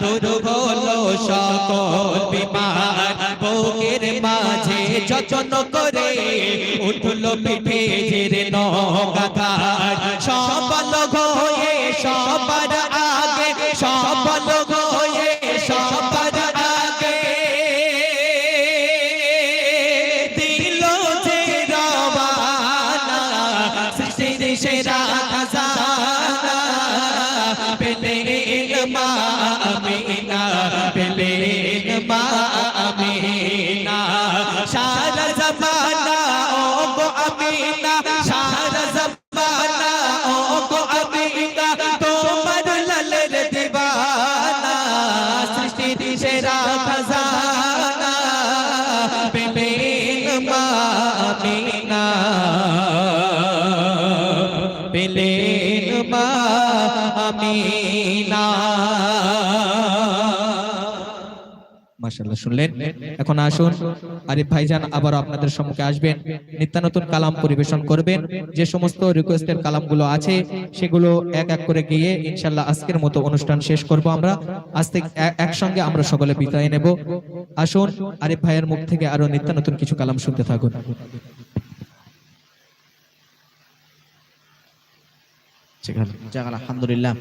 দূর হলো সকল বিমার বুকের মাঝে যতন করে উঠল পিঠে জেরে নগাধার। সবল হয়ে সবার সৃষ্টির সেরা মাশাআল্লাহ শুনলেন। এখন আসুন, আরিফ ভাইজান আবার আপনাদের সম্মুখে আসবেন। নিত্য নতুন কালাম পরিবেশন করবেন। যে সমস্ত রিকোয়েস্টের কালামগুলো আছে, সেগুলো এক এক করে গিয়ে ইনশাআল্লাহ আজকের মতো অনুষ্ঠান শেষ করব আমরা। আজ থেকে একসঙ্গে আমরা সকলে বিদায় নেব। আসুন, আরিফ ভাইয়ের মুখ থেকে আরও নিত্য নতুন কিছু কালাম শুনতে থাকুন। আলহামদুলিল্লাহ।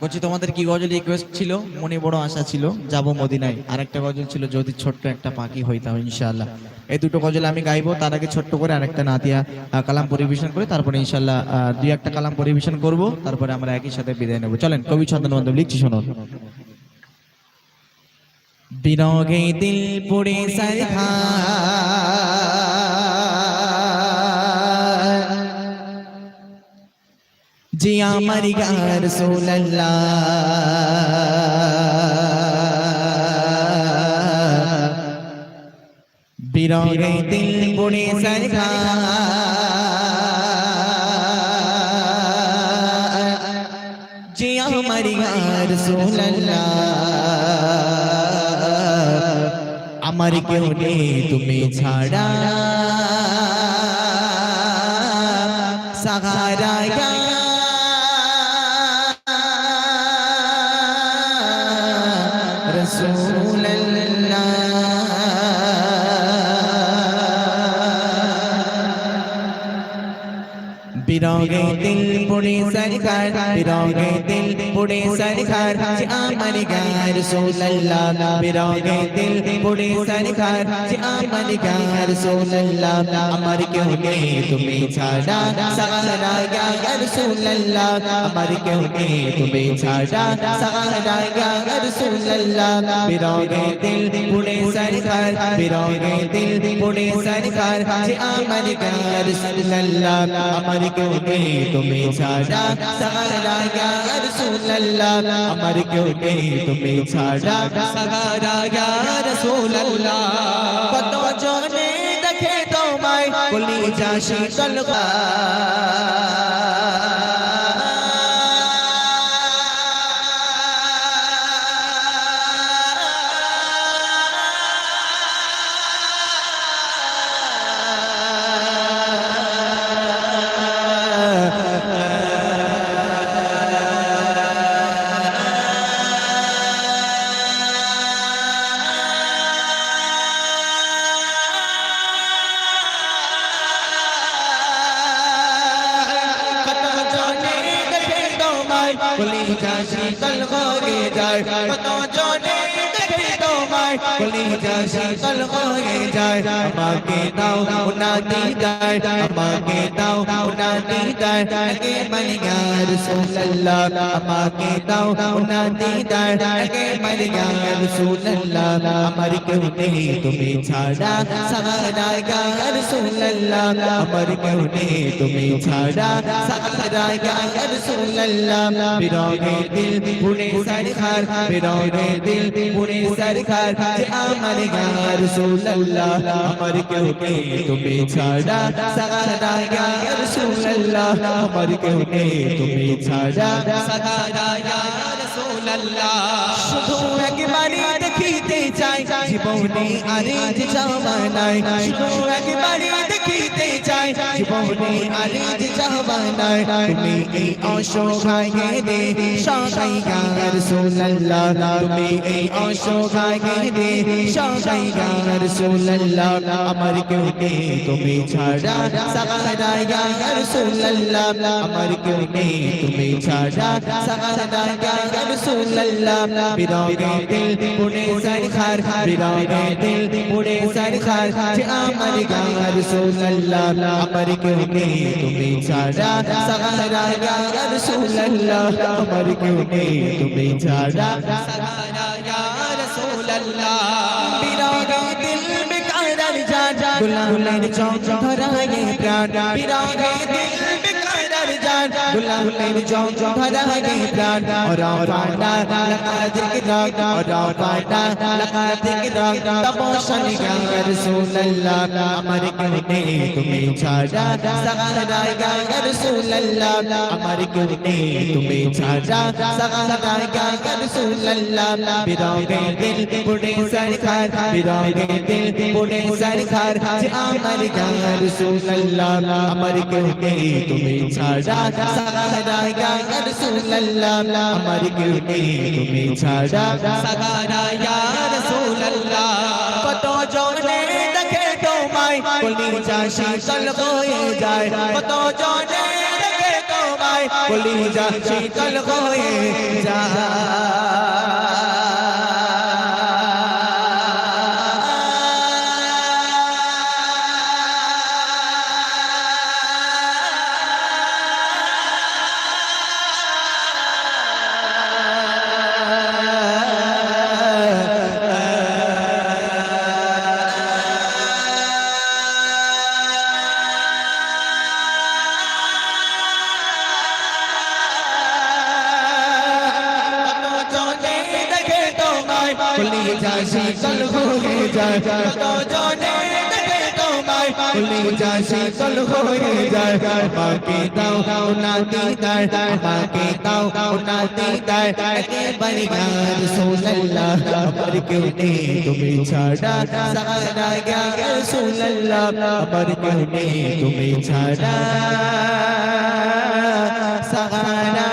কচি তোমাদের কি গজল রিকোয়েস্ট ছিল? মনে বড় আশা ছিল, যাব মদিনায়। আরেকটা গজল ছিল, যদি ছোট্ট একটা পাখি হইতাম ইনশাআল্লাহ। এই দুটো গজল আমি গাইবো, তার আগে ছোট্ট করে আরেকটা নাতিয়া কালাম পরিবেশন করে, তারপরে ইনশাআল্লাহ দুই একটা কালাম পরিবেশন করব, তারপরে আমরা একই সাথে বিদায় নেব। চলেন, কবি চন্দন বন্ধু, লিখছি, শুনুন। বিরগে দিল পুড়ে সারখা জি আমার গার সোল্লাহ বিরগে দিল পুড়ে সরখা জি আমার গার সোল্লাহ আমার কেউ নেই তুমি ছাড়া। সাহারা পুড়ে সরকার রঙে দিল পুড়ে সরকার যে আমার গার সোল্লাহ বিরগে দিল পুড়ে সরকার যে আমার গার সোল্লাহ আমার কেউ নেই তুমি ছাড়া সাহারা গার সোল্লাহ আমার কেউ নেই তুমি ছাড়া সাহারা গার সোল্লাহ বিরগে দিল পুড়ে সরকার বিরগে দিল পুড়ে সরকার যে আমার গার সোল্লাহ আমার কেউ নেই তুমি ছাড়া সাহারা গার সোল্লাহ আমার কেউ নেই, তুমি ছাড়া সাগারা ইয়া রসুল্লাহ কত জনে দেখে তোমায় কলি যা শীতল তোমায় কলি যা শীতল হয়ে যায়? কত জনে দেখে তোমায় কলি শীতল হয়ে যায়। আমাকে দাও না দিদার আমাকে দাও না দিদার কে মনিগার সুল্লাহ আমাকে দাও না দিদার কে মনিগার সুল্লাহ আমার কেউ নেই, তুমি ছাড়া সাহারা গার সুল্লাহ আমার কেউ নেই, তুমি ছাড়া সাহারা গার সুল্লাহ বিরগে দিল, পুনে সরকার। বিরগে দিল, পুনে সরকার। যে আমার গা সুল্লাহ আমার কেউ কে তুমি ছাড়া। সাহারা গা সুল্লাহ আমার কেউ কে তুমি ছাড়া। সাহারা গা সুল্লাহ জীবনে আরেজ জামানায় শুধু একবারে দেখিতে চাই। জীবনে আরেজ জামানায় তুমি এই অসহায় দে, সবাই গার সোল্লাহ তুমি এই অসহায় দে, সবাই গার সোল্লাহ আমার কেউ নেই তুমি ছাড়া সাহারা গার সোল্লাহ আমার কেউ নেই তুমি ছাড়া সাহারা গার সোল্লাহ বিরগে দিল, পুনে সরখার বিরগে দিল পুনে সরখার যে আমার গার সোল্লাহ আমার কেউ নেই তুমি ছাড়া সাহারা গার সোল্লাহ আমার কেউ নেই তুমি ছাড়া সাহারা গার সোল্লাহ বিরগে দিল বেকারার জান গুলামের চোখ ধরায়ে প্রাণ বিরগে প্রাণ, গোলাম মেরে জং ভরা গে প্রাণ। ওরা পাটা লাগা দিক দাগ ওরা পাটা লাগা দিক দাগ তপশন গান রাসূলুল্লাহ। আমার করতে তুমি ছাড়া। সাগাল দাই গান রাসূলুল্লাহ। আমার করতে তুমি ছাড়া। সাগাল দাই গান রাসূলুল্লাহ। বিরাগে দিল পুড়ে সরকার। বিরাগে দিল পুড়ে সরকার। আমার গান রাসূলুল্লাহ। আমার করতে তুমি ছাড়া। সারা রায়গা রসুল্লাহ আমার কেউ নেই তুমি ছাড়া সারা রায়গা রসুল্লাহ কত জনে দেখে তোমায় কলিজা শীতল হয়ে যায় কত জনে দেখে তোমায় কলিজা শীতল হয়ে যায় শীতল হয়ে যায়। বাকি দাও না দিদার বাকি দাও না দিদার। একেবারে গান সোল্লাহ আমার কেউ নেই তুমি ছাড়া। সারা গার সোল্লাহ আমার কেউ নেই তুমি ছাড়া। সারা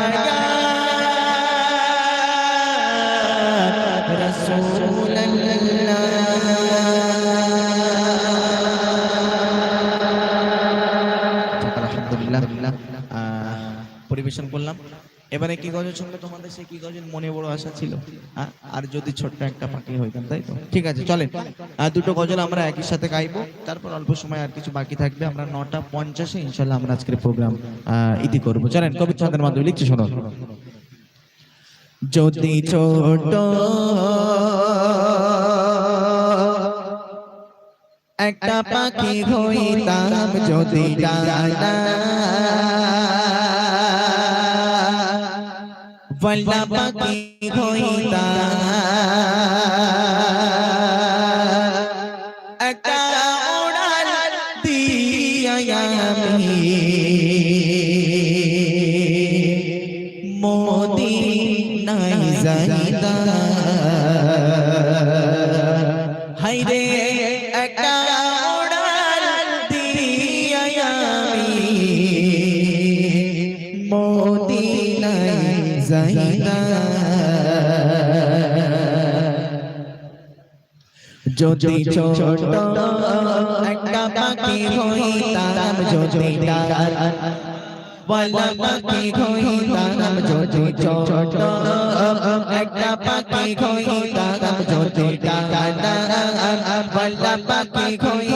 পরিবেশন করলাম। এবারে কি গজল শুনলে তোমাদের সেই কি গজল মনে বড় আশা ছিল? আর যদি ছোট্ট একটা ফাঁকি হইতাম, তাই তো? ঠিক আছে, চলেন। দুটো গজল আমরা একই সাথে গাইবো। তারপর অল্প সময় আর কিছু বাকি থাকবে। আমরা নটা পঞ্চাশে ইনশাল্লাহ আমরা আজকের প্রোগ্রাম ইতি করব। চলেন কবি চন্দ্রের মাধ্যমে লিখছি, শোনো। যদি ছোট একটা পাখি হইতাম, যদি ডানা বল্লা পাখি হইতাম যদি ছোট একটা পাখি হইতাম যদি বলা পাখি হইতাম যদি ছোট একটা পাখি হইতাম যদি বলা পাখি হইতাম।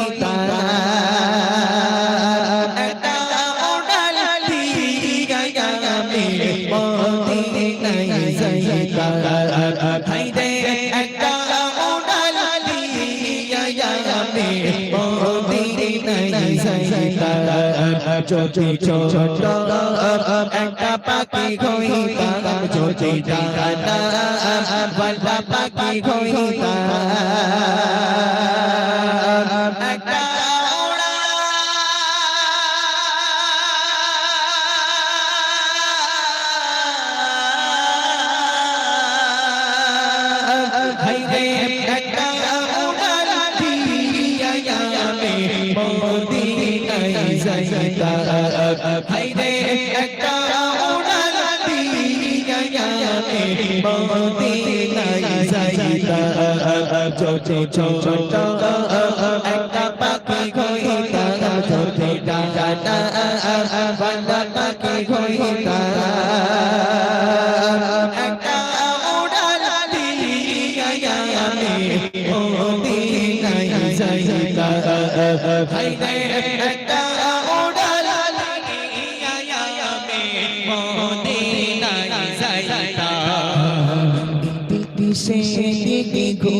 যদি ছোট একটা পাখি হইতাম যদি ডানা বলা পাখি হইতাম ছোট ছোট একটা পাখি ঘই তারা ছোট ডানা বান্দা পাখি ঘই তারা একটা উড়াল দিয়া আমি ও দিনাই যাই তারা ভাই রে একটা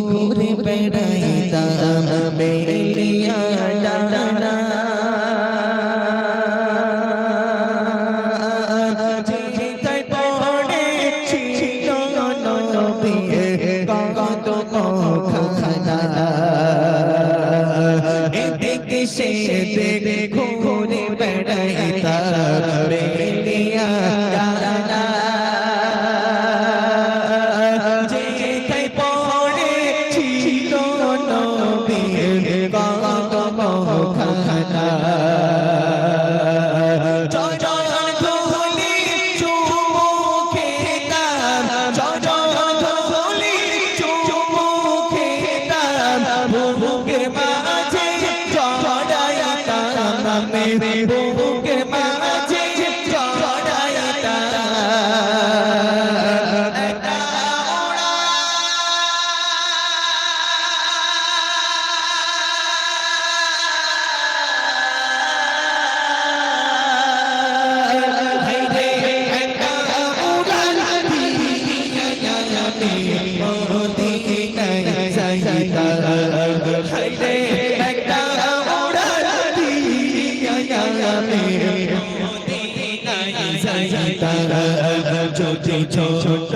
ঘুরে বেড়াইতাম মেলে তারা ছোট ছোট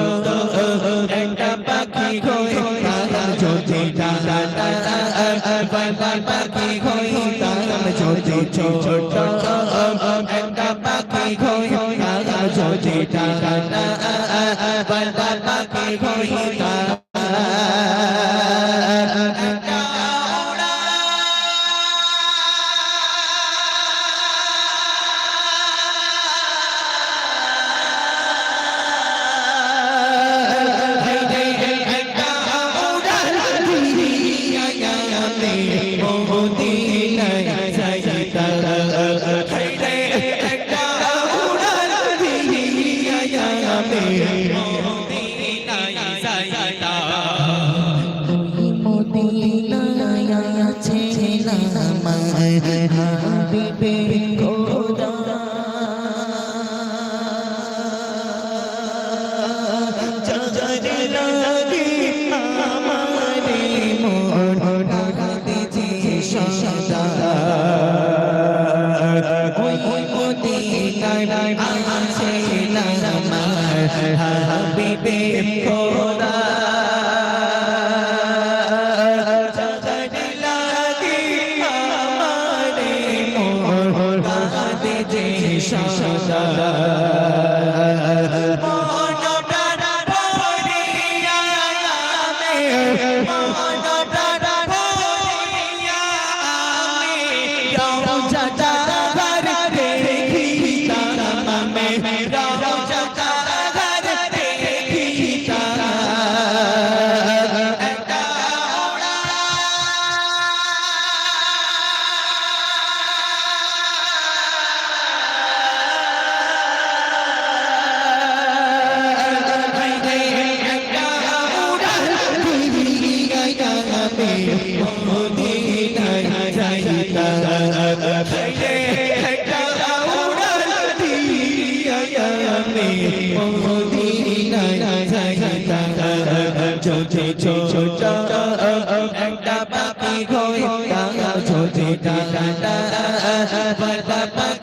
टी गोई टा जो टी टा टा बड़ बड़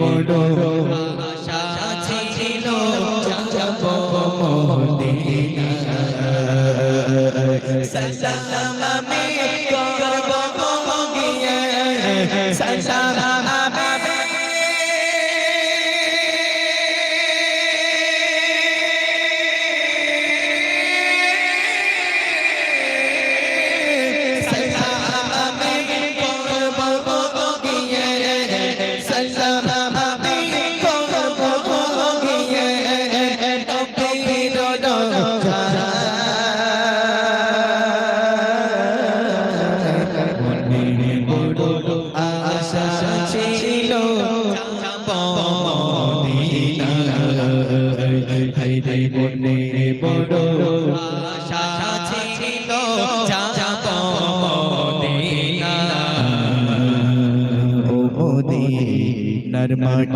বড় সালাম আমি করব গিয়ে সালাম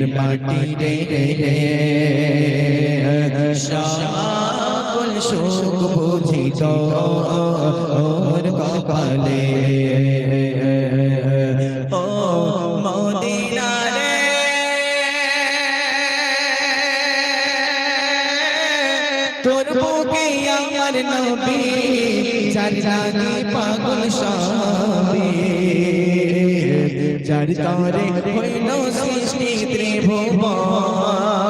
মদিনার মাটি রে সকল শোক বুঝি তোর কপালে ও মদিনা রে তোর বুকে আমার নবী জানি পাগল সবে। চার তারে হইল সৃষ্টি ত্রিভুবন।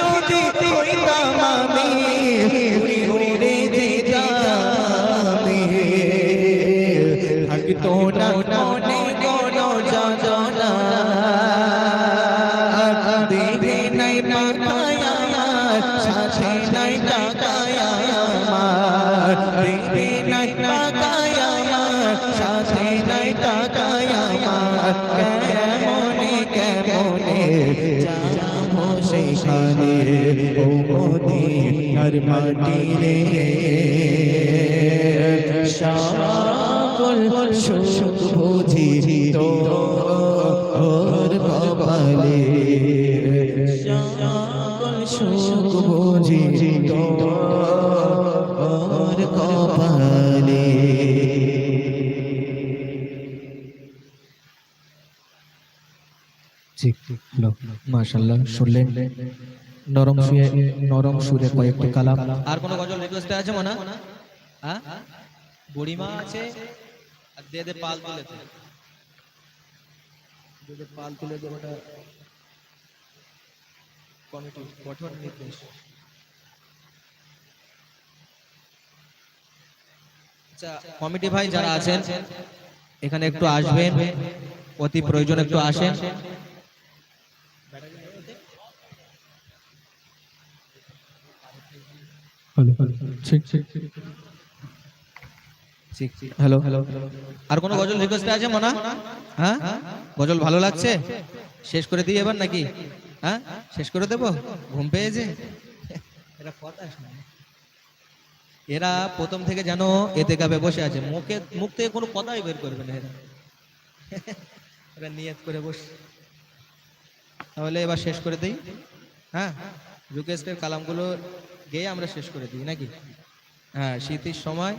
যদি হইতাম না মদিনার মাটি রে সকল সুখ বুঝি তো ওর কপালে সকল সুখ বুঝি তো কপালে ঠিক হলো মাশাআল্লাহ শুনলেন নরম সুরে নরম সুরে কয়েকটি কালাম। আর কোনো গজল রিকোয়েস্ট আছে মনা? হ্যাঁ? বুড়িমা আছে? আর দে দে পাল তুলে দে। দে দে পাল তুলে দে ওটা। কমিটি কঠোর নির্দেশ। আচ্ছা কমিটি ভাই যারা আছেন এখানে একটু আসবেন। অতি প্রয়োজন একটু আসেন। Hello hello. হ্যালো। আর কোনো গজল রিকোয়েস্ট আছে মনা? হ্যাঁ? গজল ভালো লাগছে? শেষ করে দিই এবার নাকি? হ্যাঁ? শেষ করে দেবো? ঘুম পেয়েছে? এরা কথা এরা প্রথম থেকে যেন এতে কাপে বসে আছে। মুখে মুখ থেকে কোনো কথাই বের করবে না এরা। এরা নিয়ত করে বসে। তাহলে এবার শেষ করে দিই। হ্যাঁ? রিকোয়েস্টের কালামগুলো গেয়ে আমরা শেষ করে দিই নাকি? হ্যাঁ শীতের সময়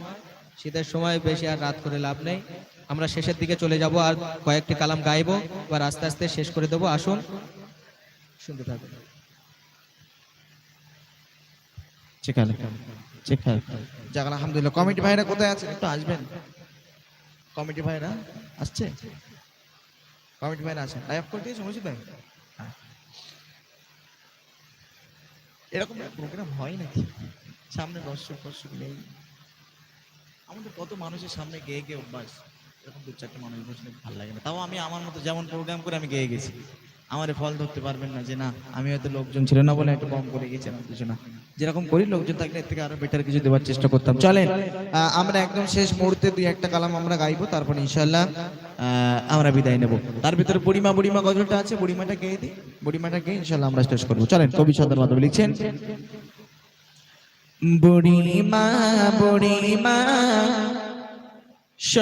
শীতের সময় বেশি আর রাত করে লাভ নেই। আমরা শেষের দিকে চলে যাব আর কয়েকটি কালাম গাইবো এবার আস্তে আস্তে শেষ করে দেবো। আসুন শুনতে থাকুন। যাক আলহামদুলিল্লাহ। কমিটি ভাইরা কোথায় আছেন একটু আসবেন। কমিটি ভাইরা আসছে? কমিটি ভাইরা আছেন লাইভ করে দিয়েছে মুর্শিদ ভাই হ্যাঁ। এরকম প্রোগ্রাম হয় নাকি? সামনে দর্শক ফর্শক নেই। আমাদের কত মানুষের সামনে গেয়ে গিয়ে অভ্যাস? এরকম দু চারটে মানুষ বসলে ভালো লাগে না। তাও আমি আমার মতো যেমন প্রোগ্রাম করে আমি গেয়ে গেছি। আমারে ফল ধরতে পারবেন না, যে না, আমি হয়তো লোকজন ছিল না বলে একটু কম করে গেছিলাম, কিছু না। যেরকম করি লোকজন থাকলে এর থেকে আরও বেটার কিছু দেওয়ার চেষ্টা করতাম। চলেন আমরা একদম শেষ মুহূর্তে দুই একটা কালাম আমরা গাইবো, তারপর ইনশাল্লাহ আমরা বিদায় নেব। তার ভিতরে বুড়িমা বুড়িমা গজলটা আছে, বুড়িমাটা গেয়ে দিই বুড়িমাটা গেয়ে ইনশাল্লাহ আমরা শেষ করব। চলেন, কবি সদর মাধব লিখছেন। বুড়িমা বুড়িমা